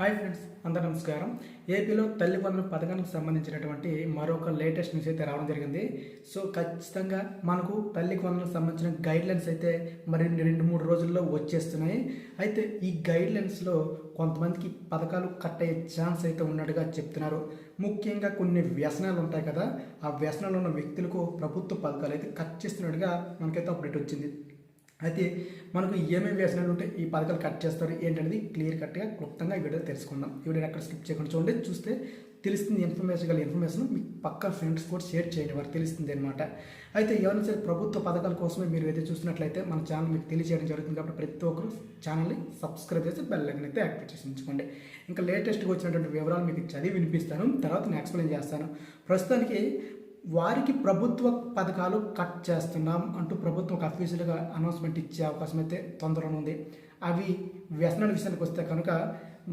Hi friends అందరు నమస్కారం. ఏపీలో తల్లి పథకానికి సంబంధించినటువంటి మరొక లేటెస్ట్ న్యూస్ అయితే రావడం జరిగింది. సో ఖచ్చితంగా మనకు తల్లికి వందలకు సంబంధించిన గైడ్లైన్స్ అయితే మరి రెండు మూడు రోజుల్లో వచ్చేస్తున్నాయి. అయితే ఈ గైడ్లైన్స్లో కొంతమందికి పథకాలు కట్ అయ్యే ఛాన్స్ అయితే ఉన్నట్టుగా చెప్తున్నారు. ముఖ్యంగా కొన్ని వ్యసనాలు ఉంటాయి కదా ఆ వ్యసనాలు ఉన్న వ్యక్తులకు ప్రభుత్వ పథకాలు అయితే కట్ చేస్తున్నట్టుగా మనకైతే అప్డేట్ వచ్చింది. అయితే మనకు ఏమేమి వ్యసనాలు ఉంటే ఈ పథకాలు కట్ చేస్తారు ఏంటనేది క్లియర్ కట్గా క్లుప్తంగా ఈ వీడియో తెలుసుకుందాం. ఈ వీడియో ఎక్కడ స్కిప్ చేయకుండా చూడండి. చూస్తే తెలుస్తుంది ఇన్ఫర్మేషన్ గల ఇన్ఫర్మేషన్ మీ పక్క ఫ్రెండ్స్ కూడా షేర్ చేయండి. వారు తెలుస్తుంది అనమాట అయితే ఎవరైనా సరే ప్రభుత్వ పథకాల కోసమే మీరు అయితే చూసినట్లయితే మన ఛానల్ మీకు తెలియజేయడం జరుగుతుంది కాబట్టి ప్రతి ఒక్కరు ఛానల్ని సబ్స్క్రైబ్ చేసి బెల్ ఐకన్ అయితే యాక్టివేట్ చేసి ఉంచుకోండి. ఇంకా లేటెస్ట్గా వచ్చినటువంటి వివరాలు మీకు చదివి వినిపిస్తాను. తర్వాత నేను ఎక్స్ప్లెయిన్ చేస్తాను? ప్రస్తుతానికి వారికి ప్రభుత్వ పథకాలు కట్ చేస్తున్నాం అంటూ ప్రభుత్వం ఒక అఫీషియల్గా అనౌన్స్మెంట్ ఇచ్చే అవకాశం అయితే తొందరగా ఉంది. అవి వ్యసనాల విషయానికి వస్తే కనుక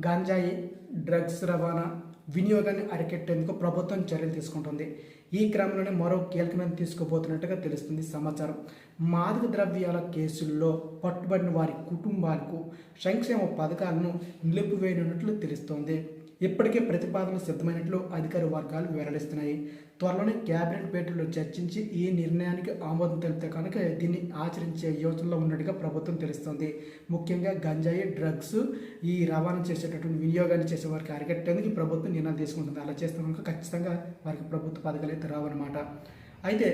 గంజాయి డ్రగ్స్ రవాణా వినియోగాన్ని అరికెట్టేందుకు ప్రభుత్వం చర్యలు తీసుకుంటుంది. ఈ క్రమంలోనే మరో కీలకమైన తీసుకోబోతున్నట్టుగా తెలుస్తుంది సమాచారం. మాదక ద్రవ్యాల కేసుల్లో పట్టుబడిన వారి కుటుంబాలకు సంక్షేమ పథకాలను నిలిపివేయనున్నట్లు తెలుస్తోంది. ఇప్పటికే ప్రతిపాదనలు సిద్ధమైనట్లు అధికార వర్గాలు వెల్లడిస్తున్నాయి. త్వరలోనే కేబినెట్ పేటలో చర్చించి ఈ నిర్ణయానికి ఆమోదం తెలిపితే కనుక దీన్ని ఆచరించే యోచనలో ఉన్నట్టుగా ప్రభుత్వం తెలుస్తుంది. ముఖ్యంగా గంజాయి డ్రగ్స్ ఈ రవాణా చేసేటటువంటి వినియోగాన్ని చేసే వారికి అరికట్టేందుకు ఈ ప్రభుత్వం నిర్ణయం తీసుకుంటుంది. అలా చేస్తే కనుక ఖచ్చితంగా వారికి ప్రభుత్వ పథకాలు అయితే రావన్నమాట. అయితే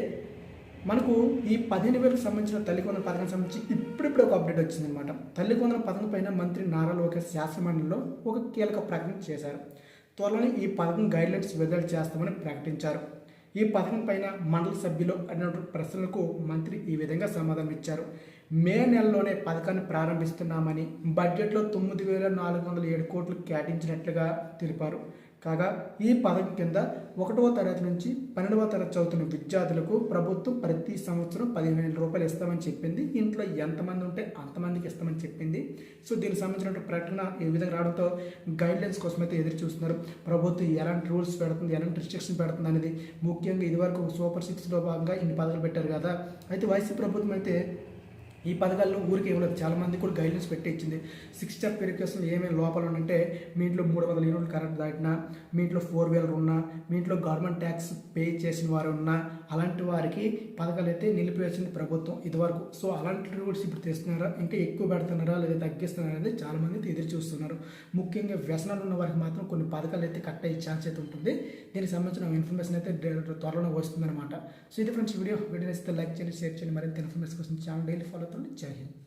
మనకు ఈ పదిహేను వేలకు సంబంధించిన తల్లికొందల పథకం సంబంధించి ఇప్పుడిప్పుడు ఒక అప్డేట్ వచ్చిందనమాట తల్లికొందల పథకం పైన మంత్రి నారా లోకేష్ శాసనమండలిలో ఒక కీలక ప్రకటన చేశారు. త్వరలోనే ఈ పథకం గైడ్లైన్స్ విడుదల చేస్తామని ప్రకటించారు. ఈ పథకం పైన మండల సభ్యులు అడిగినటువంటి ప్రశ్నలకు మంత్రి ఈ విధంగా సమాధానం ఇచ్చారు. మే నెలలోనే పథకాన్ని ప్రారంభిస్తున్నామని బడ్జెట్లో తొమ్మిది వేల నాలుగు వందల ఏడు కోట్లు కేటాయించినట్లుగా తెలిపారు. కాగా ఈ పథకం కింద ఒకటవ తరగతి నుంచి పన్నెండవ తరగతి చదువుతున్న విద్యార్థులకు ప్రభుత్వం ప్రతి సంవత్సరం పదిహేను వేల రూపాయలు ఇస్తామని చెప్పింది. ఇంట్లో ఎంతమంది ఉంటే అంతమందికి ఇస్తామని చెప్పింది. సో దీనికి సంబంధించిన ప్రకటన ఏ విధంగా రావడంతో గైడ్లైన్స్ కోసం అయితే ఎదురు చూస్తున్నారు. ప్రభుత్వం ఎలాంటి రూల్స్ పెడుతుంది ఎలాంటి రిస్ట్రిక్షన్ పెడుతుంది అనేది ముఖ్యంగా ఇదివరకు సూపర్ సిక్స్లో భాగంగా ఇన్ని పథకాలు పెట్టారు కదా. అయితే వైసీపీ ప్రభుత్వం అయితే ఈ పథకాల్లో ఊరికి ఇవ్వలేదు చాలా మంది కూడా గైడ్లైన్స్ పెట్టి ఇచ్చింది. సిక్స్ స్టెప్ వెరిఫికేషన్ ఏమేమి లోపాలు ఉంటే మీ ఇంట్లో మూడు వందల యూనిట్లు కరెంట్ దాటినా మీ ఇంట్లో ఫోర్ వీలర్ ఉన్నా మీ ఇంట్లో గవర్నమెంట్ ట్యాక్స్ పే చేసిన వారు ఉన్నా అలాంటి వారికి పథకాలు అయితే నిలిపివేసింది ప్రభుత్వం ఇదివరకు. సో అలాంటి రూల్స్ ఇప్పుడు తెస్తున్నారా? ఇంకా ఎక్కువ పెడుతున్నారా? లేదా తగ్గిస్తున్నారా? అనేది చాలా మంది ఎదురు చూస్తున్నారు. ముఖ్యంగా వ్యసనాలు ఉన్న వారికి మాత్రం కొన్ని పథకాలు అయితే కట్ అయ్యే ఛాన్స్ అయితే ఉంటుంది. దీనికి సంబంధించిన ఇన్ఫర్మేషన్ అయితే త్వరలోనే వస్తుందన్నమాట. సో ఇది ఫ్రెండ్స్ వీడియో వీడియో ఇస్తే లైక్ చేయండి షేర్ చేయండి. మరింత ఇన్ఫర్మేషన్ కోసం ఛానల్ డైలీ ఫాలో पर्यावरण जय हिंद